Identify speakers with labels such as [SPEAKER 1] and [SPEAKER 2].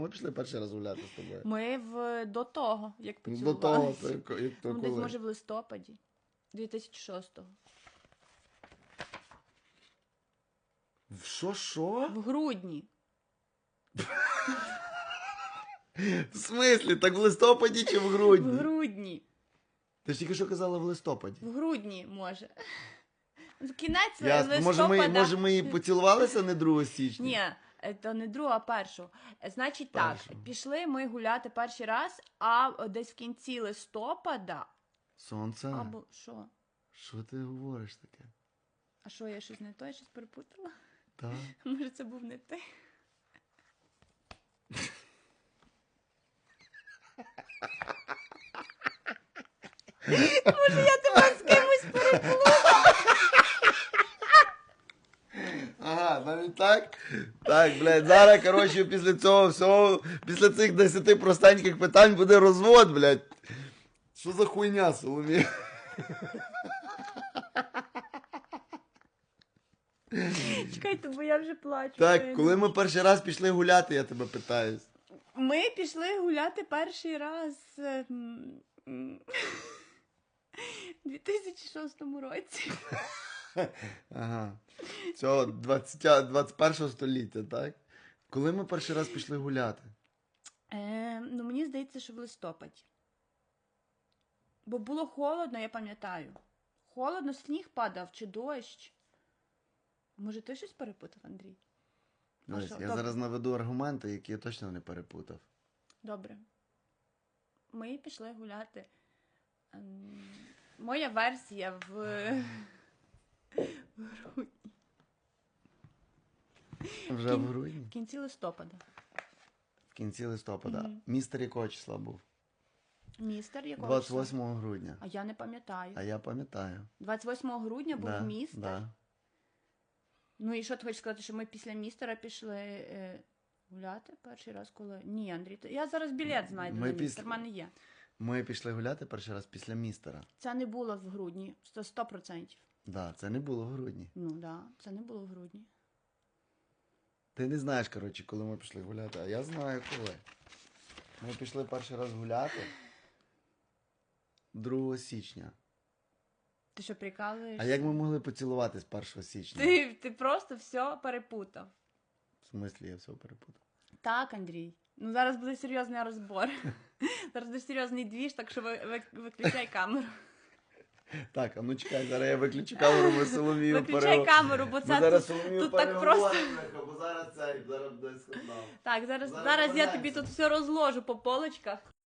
[SPEAKER 1] Ми пішли перший раз гуляти з тобою.
[SPEAKER 2] Ми в до того, як
[SPEAKER 1] До того, то, як- як то
[SPEAKER 2] Ну, десь
[SPEAKER 1] коли.
[SPEAKER 2] може в листопаді 2006-го.
[SPEAKER 1] В Що, що?
[SPEAKER 2] В грудні.
[SPEAKER 1] В смислі? Так в листопаді чи в грудні?
[SPEAKER 2] В
[SPEAKER 1] грудні? Ти ж тільки що казала в листопаді.
[SPEAKER 2] В грудні, може. В Кінець
[SPEAKER 1] Я,
[SPEAKER 2] листопада.
[SPEAKER 1] може, ми, може, ми і поцілувалися не 2 січня?
[SPEAKER 2] Ні, то не другу, а першу. Е, Значить так, пішли ми гуляти перший раз, а е, десь в кінці листопада.
[SPEAKER 1] Сонце,
[SPEAKER 2] Або що?
[SPEAKER 1] що ти говориш таке?
[SPEAKER 2] А що, я щось не то, я щось перепутала?
[SPEAKER 1] Так?
[SPEAKER 2] Може, це був не ти? Може, я тебе з кимось переплутала?
[SPEAKER 1] Ага, навіть так? Так, блядь, зараз, коротше, після цього всього, після цих десяти простеньких питань буде розвод, блядь. Що за хуйня, Соломія?
[SPEAKER 2] Чекайте, бо я вже плачу.
[SPEAKER 1] Так, коли ми перший раз пішли гуляти, я тебе питаюсь.
[SPEAKER 2] Ми пішли гуляти перший раз е, м, м, у 2006 році.
[SPEAKER 1] Ага. Цього 20, 21 століття, так? Коли ми перший раз пішли гуляти?
[SPEAKER 2] Е, ну, мені здається, що в листопаді. Бо було холодно, я пам'ятаю. Холодно, сніг падав чи дощ. Може, ти щось перепутав, Андрій? А
[SPEAKER 1] Дивись, я
[SPEAKER 2] добре.
[SPEAKER 1] зараз наведу аргументи, які я точно не перепутав.
[SPEAKER 2] Добре. Ми пішли гуляти. Ем, Моя версія в грудні.
[SPEAKER 1] Вже в грудні?
[SPEAKER 2] В кінці листопада.
[SPEAKER 1] В кінці листопада.
[SPEAKER 2] Мгм.
[SPEAKER 1] Містер якого числа був?
[SPEAKER 2] Містер якого?
[SPEAKER 1] 28
[SPEAKER 2] числа?
[SPEAKER 1] грудня.
[SPEAKER 2] А я не пам'ятаю.
[SPEAKER 1] А я пам'ятаю.
[SPEAKER 2] 28 грудня був
[SPEAKER 1] да,
[SPEAKER 2] містер.
[SPEAKER 1] Да.
[SPEAKER 2] Ну і що ти хочеш сказати, що ми після містера пішли е, гуляти перший раз, коли. Ні, Андрій, то- я зараз білет знайду
[SPEAKER 1] Ми
[SPEAKER 2] на містер, в мене є.
[SPEAKER 1] Ми пішли гуляти перший раз після містера.
[SPEAKER 2] Це не було в грудні, це 100%.
[SPEAKER 1] Да, це не було в грудні.
[SPEAKER 2] Ну так, да, це не було в грудні.
[SPEAKER 1] Ти не знаєш, коротше, коли ми пішли гуляти, а я знаю коли. Ми пішли перший раз гуляти 2 січня.
[SPEAKER 2] Ти що прикалуєшся?
[SPEAKER 1] А як ми могли поцілуватись 1 січня?
[SPEAKER 2] Ти, ти просто все перепутав.
[SPEAKER 1] В смислі, я все перепутав.
[SPEAKER 2] Так, Андрій. Ну зараз буде серйозний розбор. Зараз буде серйозний двіж, так що ви, ви, виключай камеру.
[SPEAKER 1] Так, а ну чекай, зараз я виключу камеру, бо Соломію
[SPEAKER 2] Виключай
[SPEAKER 1] перев...
[SPEAKER 2] камеру, бо це
[SPEAKER 1] зараз
[SPEAKER 2] тут,
[SPEAKER 1] Соломію
[SPEAKER 2] тут так просто.
[SPEAKER 1] Бо зараз цей, зараз буде скандал.
[SPEAKER 2] Так, зараз,
[SPEAKER 1] Зараз
[SPEAKER 2] зараз я тобі тут все розложу по полочках.